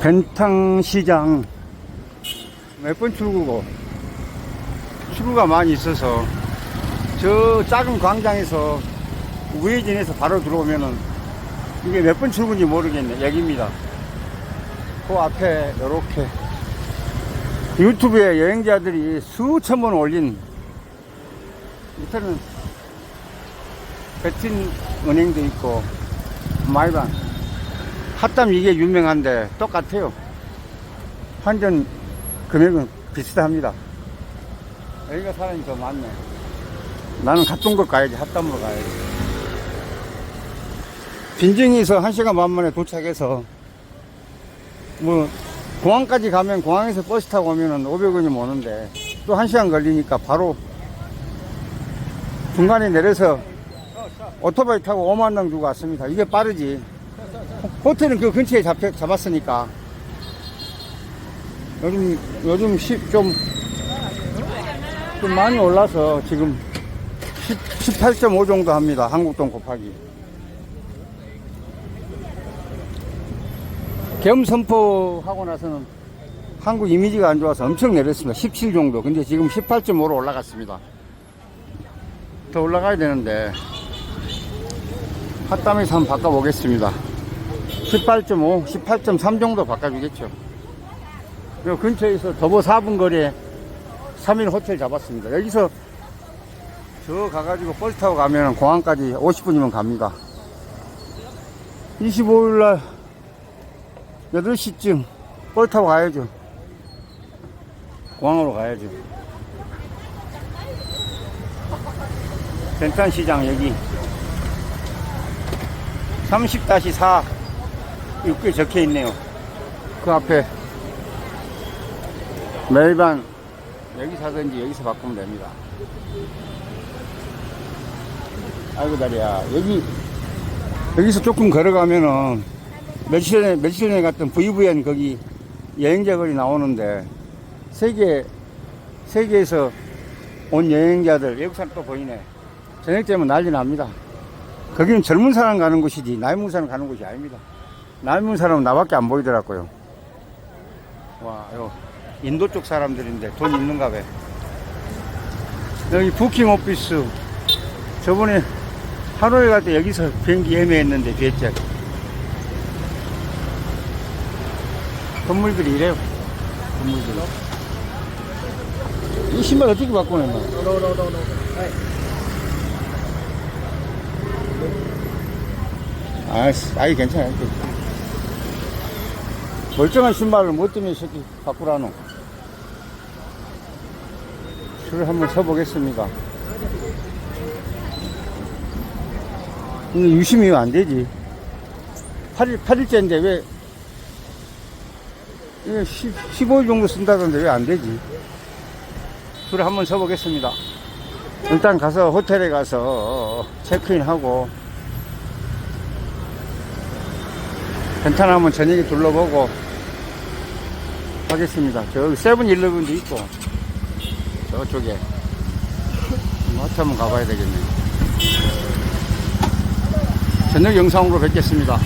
벤탕시장. 몇 번 출구고. 출구가 많이 있어서 저 작은 광장에서 우회전해서 바로 들어오면은 이게 몇 번 출구인지 모르겠네. 여기입니다. 그 앞에 이렇게 유튜브에 여행자들이 수천 번 올린 밑에는 베틴 은행도 있고 마이반 핫담 이게 유명한데 똑같아요 환전 금액은 비슷합니다 여기가 사람이 더 많네 나는 핫동급 가야지 핫담으로 가야지 빈정에서 1시간 반 만에 도착해서 뭐 공항까지 가면 공항에서 버스 타고 오면은 500원이 오는데 또 1시간 걸리니까 바로 중간에 내려서 오토바이 타고 5만 원 주고 왔습니다. 이게 빠르지. 호텔은 그 근처에 잡혀, 잡았으니까. 요즘, 요즘 시, 좀, 좀 많이 올라서 지금 10, 18.5 정도 합니다. 한국돈 곱하기. 계엄 선포하고 나서는 한국 이미지가 안 좋아서 엄청 내렸습니다. 17 정도. 근데 지금 18.5로 올라갔습니다. 더 올라가야 되는데 핫담에서 한번 바꿔보겠습니다 18.5, 18.3 정도 바꿔주겠죠. 요 근처에서 도보 4분 거리에 3일 호텔 잡았습니다. 여기서 저 가가지고 버스 타고 가면 공항까지 50분이면 갑니다. 25일날 8시쯤 버스 타고 가야죠. 공항으로 가야죠. 센탄시장 여기. 30-4 이렇게 적혀 있네요. 그 앞에 멜반 여기 사든지 여기서 바꾸면 됩니다. 아이고 다리야 여기 여기서 조금 걸어가면은 며칠 전에 며칠 전에 갔던 VVN 거기 여행자 거리 나오는데 세계 세계에서 온 여행자들 외국 사람 또 보이네. 저녁 되면 난리 납니다. 거기는 젊은 사람 가는 곳이지 나이 먹은 사람 가는 곳이 아닙니다. 먹은 사람은 나밖에 안 보이더라고요. 와, 요 인도 쪽 사람들인데 돈 있는가 봐. 여기 부킹 오피스. 저번에 하루에 갈때 여기서 비행기 예매했는데 비했죠. 건물들이 이래요. 건물들이. 이 신발 어떻게 바꾸는 거야? 아이씨, 아이 괜찮아요. 멀쩡한 신발을 못이 새끼 바꾸라노. 줄을 한번 서보겠습니다. 이거 유심히 안 되지. 8일, 8일째인데 왜, 이거 10, 15일 정도 쓴다던데 왜 안 되지? 줄을 한번 서보겠습니다. 일단 가서 호텔에 가서 체크인하고 괜찮으면 저녁에 둘러보고 하겠습니다. 저기 세븐일레븐도 있고 저쪽에 마트 한번 가봐야 되겠네요. 저녁 영상으로 뵙겠습니다.